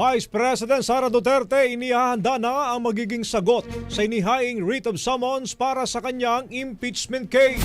Vice President Sara Duterte inihahanda na ang magiging sagot sa inihaing writ of summons para sa kanyang impeachment case.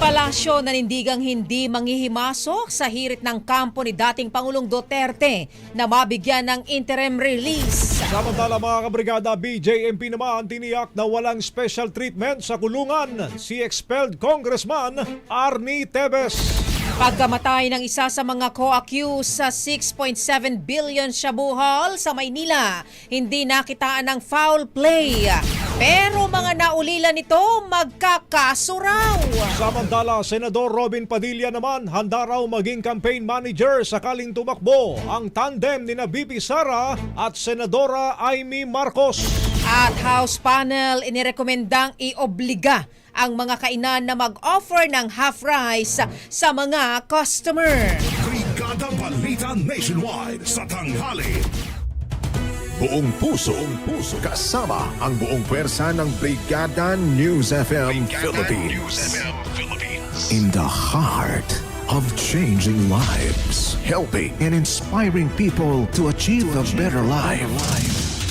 Palasyo nanindigang hindi manghihimasok sa hirit ng kampo ni dating Pangulong Duterte na mabigyan ng interim release. Samantala mga kabrigada, BJMP naman tiniyak na walang special treatment sa kulungan si expelled Congressman Arnie Tevez. Pagkamatay ng isa sa mga co-accused sa 6.7 billion shabuhol sa Maynila, hindi nakitaan ng foul play. Pero mga naulila nito magkakaso raw. Samantala, Senador Robin Padilla naman handa raw maging campaign manager sakaling tumakbo ang tandem ni na Sara at Senadora Amy Marcos. At House panel inirekomendang iobliga ang mga kainan na mag-offer ng half rice sa mga customer. Brigada Balita Nationwide. Sa tanghali. Buong puso, buong puso, kasama ang buong pwersa ng Brigada News FM Philippines. In the heart of changing lives, helping and inspiring people to achieve a better life.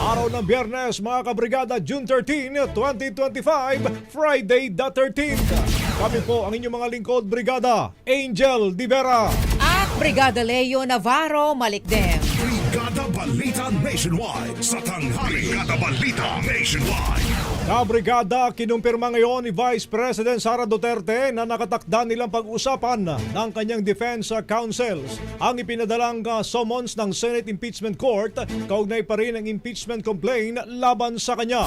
Araw ng Biyernes, mga kabrigada, June 13, 2025, Friday the 13th. Kami po ang inyong mga lingkod, Brigada Angel Divera. At Brigada Leo Navarro Malikdem. Brigada Balita Nationwide. Sa tanghali. Brigada Balita Nationwide. Kabrigada, kinumpirma ngayon ni Vice President Sara Duterte na nakatakda nilang pag-usapan ng kanyang defense counsels ang ipinadalang uh, summons ng Senate Impeachment Court kaugnay pa rin ang impeachment complaint laban sa kanya.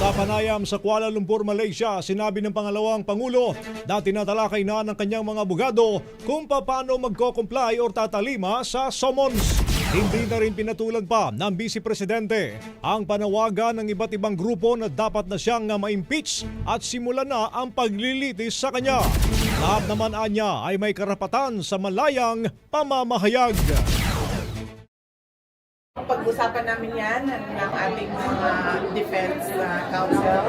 Sa panayam sa Kuala Lumpur, Malaysia, sinabi ng pangalawang Pangulo na tinatalakay na ng kanyang mga abogado kung paano magko-comply or tatalima sa summons. Hindi na rin pinatulan pa ng Vice Presidente ang panawagan ng iba't ibang grupo na dapat na siyang ma-impeach at simulan na ang paglilitis sa kanya. Lahat naman anya ay may karapatan sa malayang pamamahayag. Pag-usapan namin yan ng, ng ating mga defense uh, council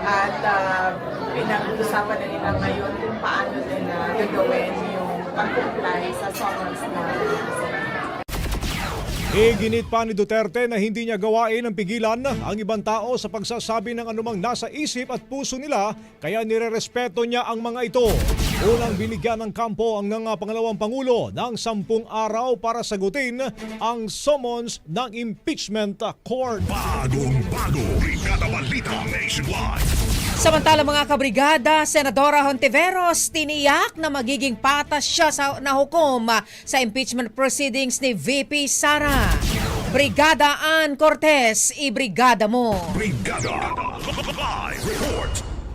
at uh, pinag-usapan na nila ngayon kung paano nila gagawin yung pag-comply sa summons na Iginit pa ni Duterte na hindi niya gawain ang pigilan ang ibang tao sa pagsasabi ng anumang nasa isip at puso nila kaya nirerespeto niya ang mga ito. Unang binigyan ng kampo ang ng pangalawang pangulo ng sampung araw para sagutin ang summons ng impeachment court. Bagong bago, Brigada Balita Nationwide. Samantala mga kabrigada, Senadora Hontiveros tiniyak na magiging patas siya sa nahukom sa impeachment proceedings ni VP Sara. Brigada Ann Cortez, ibrigada mo. Brigada.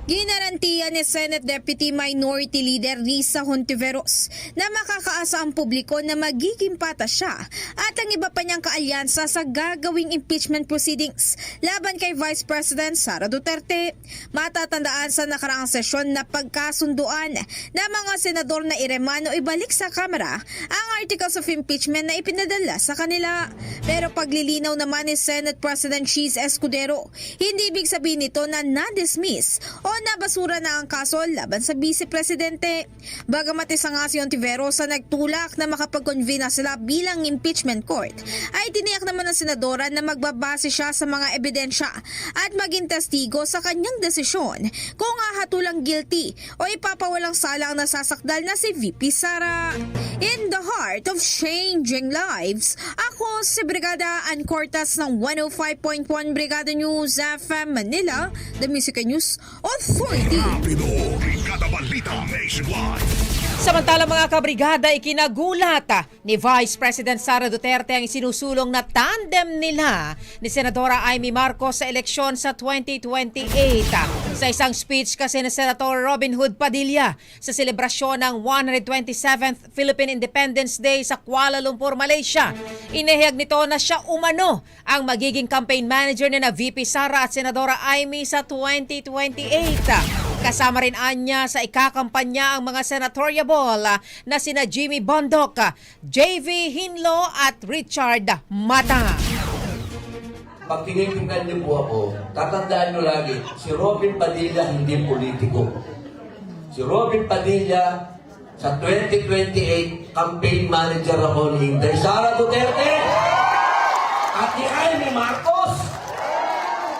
Ginarantiya ni Senate Deputy Minority Leader Risa Hontiveros na makakaasa ang publiko na magiging patas siya at ang iba pa niyang kaalyansa sa gagawing impeachment proceedings laban kay Vice President Sara Duterte. Matatandaan sa nakaraang sesyon na pagkasunduan na mga senador na iremano ibalik sa Kamara ang articles of impeachment na ipinadala sa kanila. Pero paglilinaw naman ni Senate President Cheese Escudero, hindi ibig sabihin nito na na-dismiss o nabasura na ang kaso laban sa Vice Presidente. Bagamat isa nga si Ontiveros sa nagtulak na makapag-convene na sila bilang impeachment court, ay tiniyak naman ng senadora na magbabase siya sa mga ebidensya at maging testigo sa kanyang desisyon kung hahatulang guilty o ipapawalang sala ang nasasakdal na si VP Sara. In the heart of changing lives, ako si Brigada Ann Cortas ng 105.1 Brigada News FM Manila, The Music News Authority. Rapido, Brigada Balita Nationwide. Samantala mga kabrigada, ikinagulat ah, ni Vice President Sara Duterte ang isinusulong na tandem nila ni Senadora Amy Marcos sa eleksyon sa 2028. Ah, Sa isang speech kasi ni Senator Robin Hood Padilla sa selebrasyon ng 127th Philippine Independence Day sa Kuala Lumpur, Malaysia. Inihayag nito na siya umano ang magiging campaign manager ni na VP Sara at Senadora Amy sa 2028. Kasama rin anya sa ikakampanya ang mga senatoriable ah, na sina Jimmy Bondoc, ah, JV Hinlo at Richard Mata. Pag tinitingnan niyo po ako, tatandaan niyo lagi, si Robin Padilla hindi politiko. Si Robin Padilla, sa 2028, campaign manager ako ni Inday Sara Duterte at ni Amy Marcos.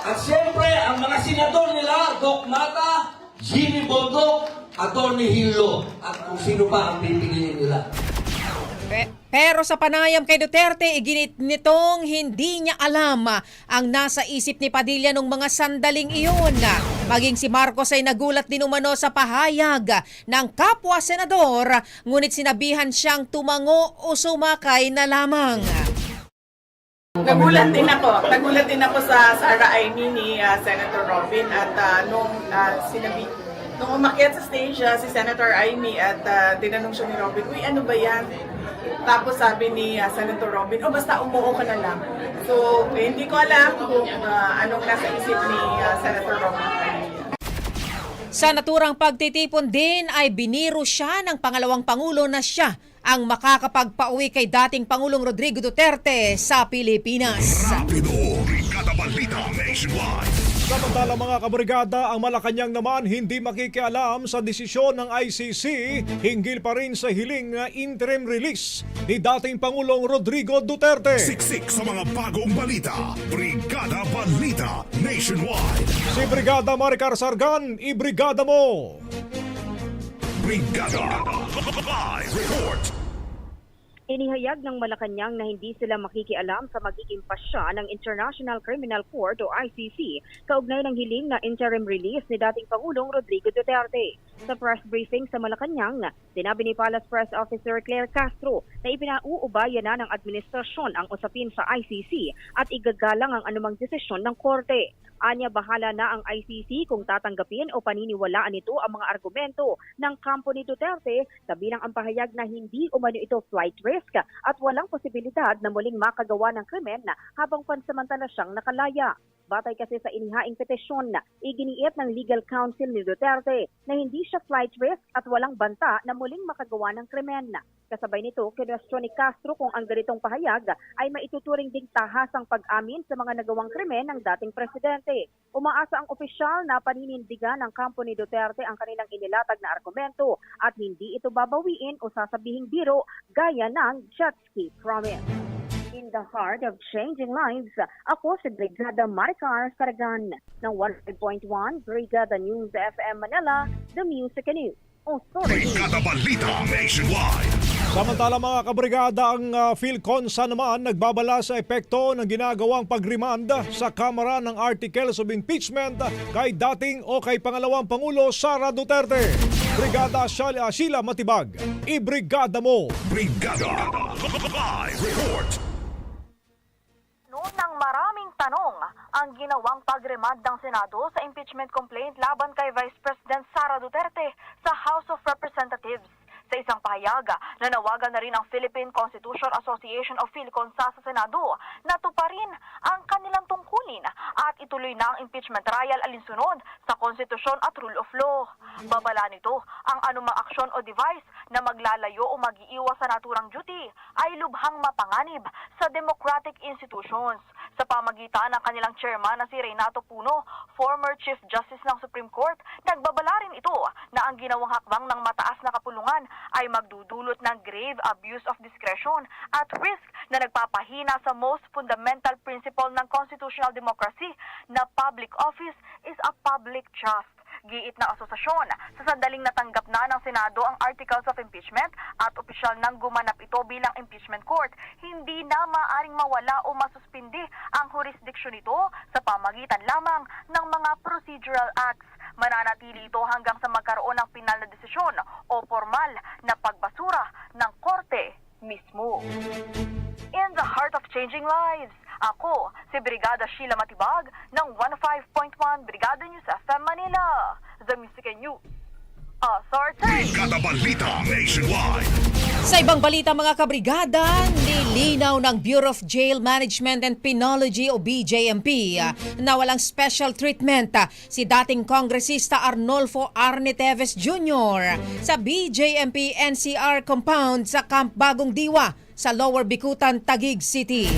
At siyempre, ang mga senador nila, Doc Mata, Jimmy Bondo, Atty. Hillo, at kung sino pa ang pipiliin nila. Pe- Pero sa panayam kay Duterte, iginit nitong hindi niya alam ah, ang nasa isip ni Padilla nung mga sandaling iyon. Maging si Marcos ay nagulat din umano sa pahayag ah, ng kapwa senador, ngunit sinabihan siyang tumango o sumakay na lamang. Nagulat din ako. Nagulat din ako sa Sarah Aimee ni uh, Senator Robin at uh, nung uh, sinabi nung umakyat sa stage uh, si Senator Aimee at uh, tinanong siya ni Robin, "Uy, ano ba 'yan?" Tapos sabi ni uh, Senator Robin, "Oh, basta umuo ka na lang." So, eh, hindi ko alam kung uh, anong nasa isip ni uh, Senator Robin. Sa naturang pagtitipon din ay biniro siya ng pangalawang pangulo na siya ang makakapagpauwi kay dating Pangulong Rodrigo Duterte sa Pilipinas. Rapido, Brigada Balita Nationwide. Samantala mga kabrigada, ang Malacanang naman hindi makikialam sa desisyon ng ICC hinggil pa rin sa hiling na interim release ni dating Pangulong Rodrigo Duterte. Siksik sa mga bagong balita. Brigada Balita Nationwide. Si Brigada Maricar Sargan, ibrigada mo! Brigada Live Report. Inihayag ng Malacanang na hindi sila makikialam sa magiging pasya ng International Criminal Court o ICC kaugnay ng hiling na interim release ni dating Pangulong Rodrigo Duterte. Sa press briefing sa Malacanang, sinabi ni Palace Press Officer Claire Castro na ipinauubayan na ng administrasyon ang usapin sa ICC at igagalang ang anumang desisyon ng korte. Anya bahala na ang ICC kung tatanggapin o paniniwalaan nito ang mga argumento ng kampo ni Duterte kabilang ang pahayag na hindi umano ito flight risk at walang posibilidad na muling makagawa ng krimen habang pansamantala siyang nakalaya. Batay kasi sa inihaing petisyon, iginiit ng legal counsel ni Duterte na hindi siya flight risk at walang banta na muling makagawa ng krimen. Kasabay nito, kinwestiyon ni Castro kung ang ganitong pahayag ay maituturing ding tahasang pag-amin sa mga nagawang krimen ng dating presidente. Umaasa ang opisyal na paninindigan ng kampo ni Duterte ang kanilang inilatag na argumento at hindi ito babawiin o sasabihing biro gaya ng jet ski promise. In the heart of changing lives, ako si Brigada Maricar Saragan ng 105.1 Brigada News FM Manila, The Music News Authority. Brigada Balita Nationwide. Samantala mga kabrigada, ang uh, PhilConsa naman nagbabala sa epekto ng ginagawang pagrimand sa Kamara ng Articles of Impeachment kay dating o kay pangalawang Pangulo Sara Duterte. Brigada Sheila, Sheila Matibag, ibrigada mo! Brigada. Live report. Noon ng maraming tanong ang ginawang pagremand ng Senado sa impeachment complaint laban kay Vice President Sara Duterte sa House of Representatives. Sa isang pahayag, nanawagan na rin ang Philippine Constitution Association of PhilConsa sa Senado na tuparin ang kanilang tungkulin at ituloy na ang impeachment trial alinsunod sa konstitusyon at rule of law. Babala nito ang anumang aksyon o device na maglalayo o magiiwas sa naturang duty ay lubhang mapanganib sa democratic institutions. Sa pamagitan ng kanilang chairman na si Renato Puno, former Chief Justice ng Supreme Court, nagbabala rin ito na ang ginawang hakbang ng mataas na kapulungan ay magdudulot ng grave abuse of discretion at risk na nagpapahina sa most fundamental principle ng constitutional democracy na public office is a public trust. Giit ng asosasyon, sa sandaling natanggap na ng Senado ang articles of impeachment at opisyal nang gumanap ito bilang impeachment court, hindi na maaring mawala o masuspindi ang jurisdiction nito sa pamagitan lamang ng mga procedural acts. Mananatili ito hanggang sa magkaroon ng pinal na desisyon formal na pagbasura ng korte mismo. In the heart of changing lives, ako si Brigada Sheila Matibag ng 105.1 Brigada News FM Manila. The Music and News Authority. Brigada Balita Nationwide. Sa ibang balita mga kabrigada, nilinaw ng Bureau of Jail Management and Penology o BJMP ah, na walang special treatment ah, si dating kongresista Arnolfo Arne Teves Jr. sa BJMP NCR compound sa Camp Bagong Diwa sa Lower Bikutan, Taguig City.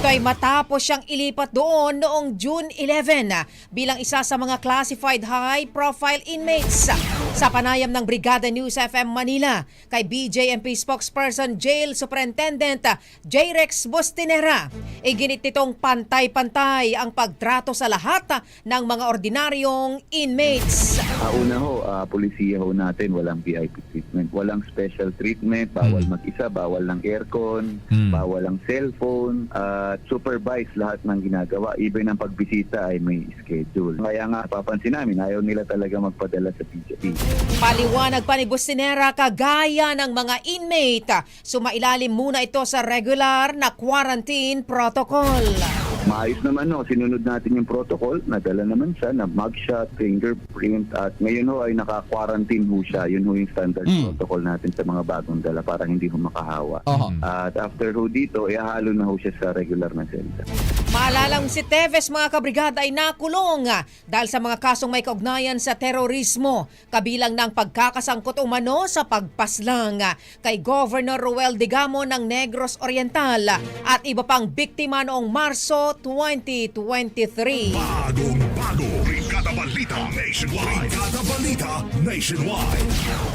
Ito ay matapos siyang ilipat doon noong June 11 ah, bilang isa sa mga classified high-profile inmates. Sa panayam ng Brigada News FM Manila kay BJMP spokesperson Jail Superintendent ah, J-Rex Bustinera, iginit nitong pantay-pantay ang pagtrato sa lahat ah, ng mga ordinaryong inmates. Ah, una ho, ah, polisiya ho natin, walang VIP treatment. Walang special treatment, bawal mag-isa, bawal ng aircon, bawal ang cellphone, at supervise lahat ng ginagawa. Even ang pagbisita ay may schedule. Kaya nga, papansin namin, ayaw nila talaga magpadala sa PJP. Paliwanag pa ni Bustinera kagaya ng mga inmate, sumailalim muna ito sa regular na quarantine protocol. Maayos naman ho, sinunod natin yung protocol, nadala naman siya na mugshot, fingerprint, at ngayon ho ay naka-quarantine ho siya. Yun ho yung standard protocol natin sa mga bagong dala para hindi ho makahawa. At after ho dito, ihahalo na ho siya sa regular na selda. Maalalang si Teves mga kabrigada ay nakulong ah, dahil sa mga kasong may kaugnayan sa terorismo, kabilang ng pagkakasangkot umano sa pagpaslang kay Governor Ruel Digamo ng Negros Oriental at iba pang biktima noong Marso 2023. Bagong bago. Brigada Balita Nationwide. Brigada Balita Nationwide.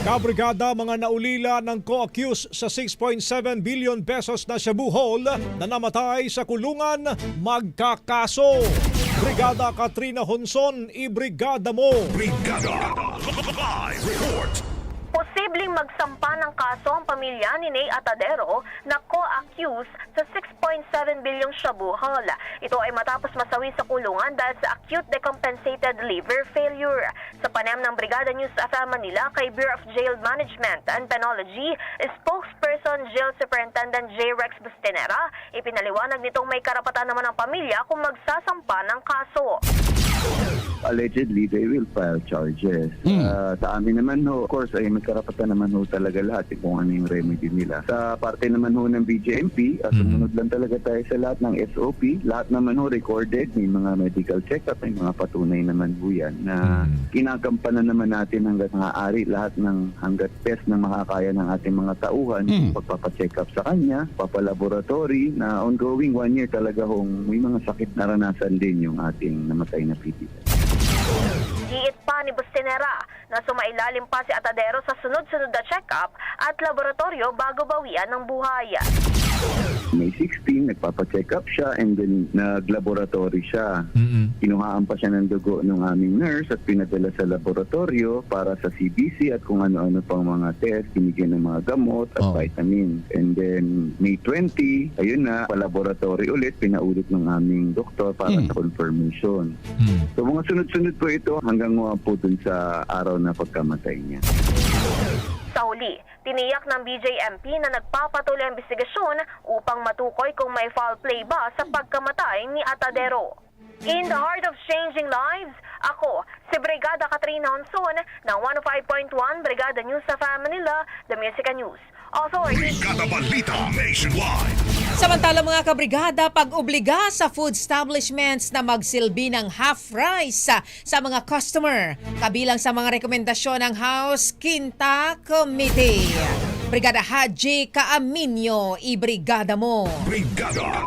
Kabrigada mga naulila ng co-accused sa 6.7 billion pesos na Shabu Hall na namatay sa kulungan magkakaso. Brigada Katrina Honson, ibrigada mo! Brigada. Live report. Posibleng magsampa ng kaso ang pamilya ni Ney Atadero na co-accused sa 6.7 bilyong shabuhol. Ito ay matapos masawi sa kulungan dahil sa acute decompensated liver failure. Sa panayam ng Brigada News FM Manila kay Bureau of Jail Management and Penology, spokesperson Jail Superintendent J. Rex Bustinera, ipinaliwanag nitong may karapatan naman ang pamilya kung magsasampa ng kaso. Allegedly they will file charges. Ah, sa amin naman ho, of course, ay may karapatan naman ho talaga lahat eh, kung ano yung remedy nila. Sa parte naman ho ng BJMP, ah, sumunod lang talaga tayo sa lahat ng SOP. Lahat naman ho recorded, may mga medical check-up, may mga patunay naman ho yan na kinagampanan naman natin hanggat maaari lahat ng hanggat best na makakaya ng ating mga tauhan, pagpapacheck up sa kanya, papalaboratory na ongoing one year talaga hong may mga sakit naranasan din yung ating namatay na PDS. Giit pa ni Bustinera na sumailalim pa si Atadero sa sunod-sunod na check-up at laboratorio bago bawian ng buhay. May 16, nagpapacheck up siya and then naglaboratory siya. Kinuhaan pa siya ng dugo ng aming nurse at pinadala sa laboratorio para sa CBC at kung ano-ano pang mga test, binigyan ng mga gamot at Oh. vitamins. And then May 20, ayun na, pa-laboratory ulit, pinaulit ng aming doktor para sa confirmation. So mga sunod-sunod po ito hanggang po dun sa araw na pagkamatay niya. Sa huli, tiniyak ng BJMP na nagpapatuloy ang investigasyon upang matukoy kung may foul play ba sa pagkamatay ni Atadero. In the heart of changing lives, ako, si Brigada Katrina Honson ng 105.1 Brigada News sa Manila, The Music News. Authority. Brigada Balita Nationwide. Samantala mga kabrigada, pag-obliga sa food establishments na magsilbi ng half rice sa, sa mga customer. Kabilang sa mga rekomendasyon ng House Quinta Committee. Brigada Haji Kaaminyo, ibrigada mo. Brigada.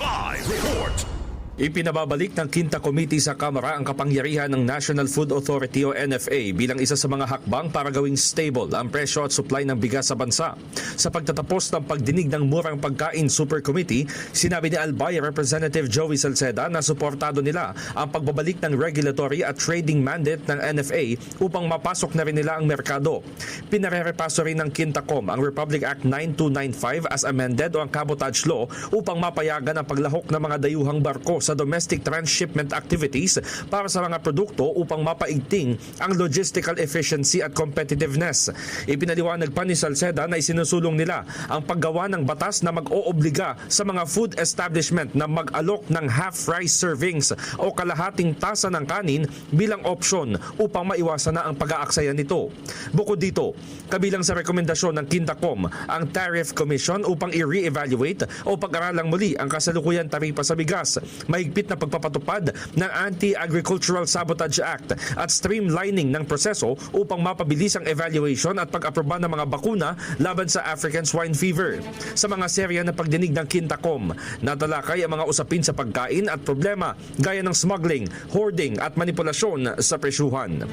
Live report. Ipinababalik ng Quinta Committee sa Kamara ang kapangyarihan ng National Food Authority o NFA bilang isa sa mga hakbang para gawing stable ang presyo at supply ng bigas sa bansa. Sa pagtatapos ng pagdinig ng Murang Pagkain Super Committee, sinabi ni Albay Representative Joey Salceda na suportado nila ang pagbabalik ng regulatory at trading mandate ng NFA upang mapasok na rin nila ang merkado. Pinarerepaso rin ng Quintacom ang Republic Act 9295 as amended o ang cabotage law upang mapayagan ang paglahok ng mga dayuhang barko sa domestic transshipment activities para sa mga produkto upang mapaigting ang logistical efficiency at competitiveness. Ipinaliwanag pa ni Salceda na isinusulong nila ang paggawa ng batas na mag-oobliga sa mga food establishment na mag-alok ng half rice servings o kalahating tasa ng kanin bilang opsyon upang maiwasan na ang pag-aaksaya nito. Bukod dito, kabilang sa rekomendasyon ng Quintacom ang Tariff Commission upang i-re-evaluate o pag-aralang muli ang kasalukuyan taripa sa bigas mahigpit na pagpapatupad ng Anti-Agricultural Sabotage Act at streamlining ng proseso upang mapabilis ang evaluation at pag-aproba ng mga bakuna laban sa African Swine Fever. Sa mga serya na pagdinig ng Quintacom, natalakay ang mga usapin sa pagkain at problema gaya ng smuggling, hoarding at manipulasyon sa presyuhan.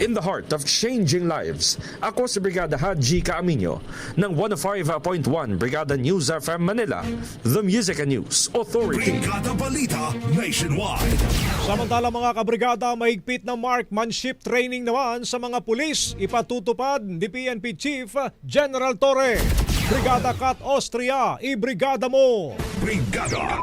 In the heart of changing lives, ako si Brigada Haji Kaaminyo ng 105.1 Brigada News FM Manila, The Music and News Authority. Brigada Balita Nationwide. Samantala mga kabrigada, mahigpit na marksmanship training naman sa mga pulis ipatutupad ni PNP Chief General Torre. Brigada Kat Austria, ibrigada mo! Brigada.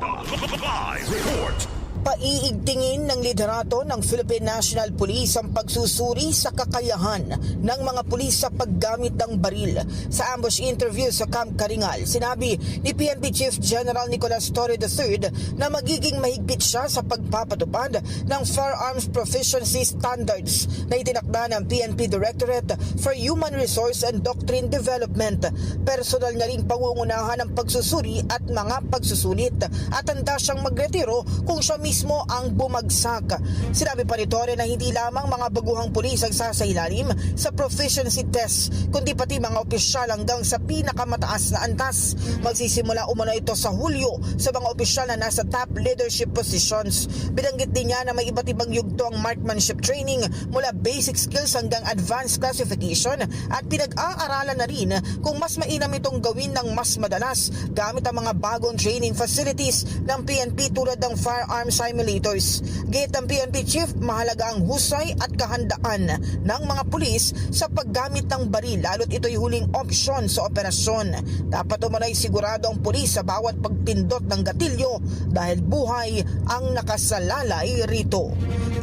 Live report. Paiigtingin ng liderato ng Philippine National Police ang pagsusuri sa kakayahan ng mga pulis sa paggamit ng baril. Sa ambush interview sa Camp Karingal, sinabi ni PNP Chief General Nicolas Torre III na magiging mahigpit siya sa pagpapatupad ng firearms proficiency standards na itinakda ng PNP Directorate for Human Resource and Doctrine Development. Personal na rin pangungunahan ang pagsusuri at mga pagsusulit at handa siyang magretiro kung siya mismo ang bumagsak. Sinabi pa ni Torre na hindi lamang mga baguhang pulis ang sasailalim sa proficiency test, kundi pati mga opisyal hanggang sa pinakamataas na antas. Magsisimula umano ito sa Hulyo sa mga opisyal na nasa top leadership positions. Binanggit din niya na may iba't ibang yugto ang marksmanship training mula basic skills hanggang advanced classification at pinag-aaralan na rin kung mas mainam itong gawin ng mas madalas gamit ang mga bagong training facilities ng PNP tulad ng firearm simulators. Gate ng PNP Chief, mahalaga ang husay at kahandaan ng mga pulis sa paggamit ng baril lalo't ito'y huling opsyon sa operasyon. Dapat umanay sigurado ang pulis sa bawat pagpindot ng gatilyo dahil buhay ang nakasalalay rito.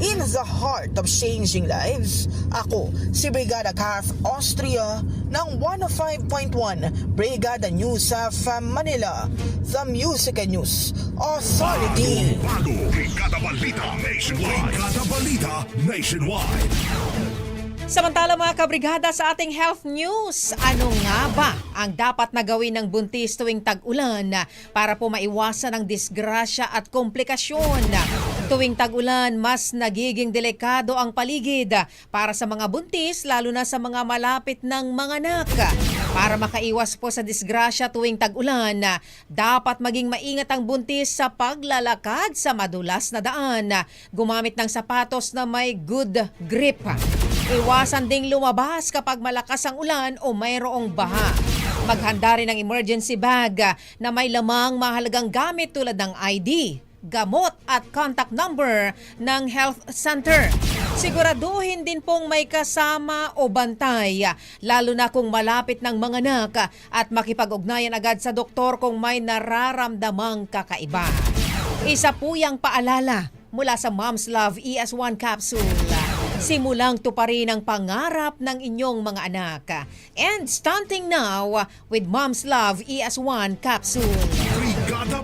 In the heart of changing lives, ako si Brigada Kath Austria ng 105.1 Brigada News of Manila, the Music and News Authority. Bago, Brigada Balita Nationwide. Brigada Balita Nationwide. Samantala mga kabrigada sa ating health news, ano nga ba ang dapat na gawin ng buntis tuwing tag-ulan para po maiwasan ang disgrasya at komplikasyon? Tuwing tag-ulan, mas nagiging delikado ang paligid para sa mga buntis lalo na sa mga malapit ng mga anak. Para makaiwas po sa disgrasya tuwing tag-ulan, dapat maging maingat ang buntis sa paglalakad sa madulas na daan. Gumamit ng sapatos na may good grip. Iwasan ding lumabas kapag malakas ang ulan o mayroong baha. Maghanda rin ng emergency bag na may lamang mahalagang gamit tulad ng ID, gamot at contact number ng health center. Siguraduhin din pong may kasama o bantay, lalo na kung malapit ng mga anak at makipag-ugnayan agad sa doktor kung may nararamdamang kakaiba. Isa po yung paalala mula sa Mom's Love ES1 capsule. Simulang tuparin ang pangarap ng inyong mga anak. And stunting now with Mom's Love ES1 capsule.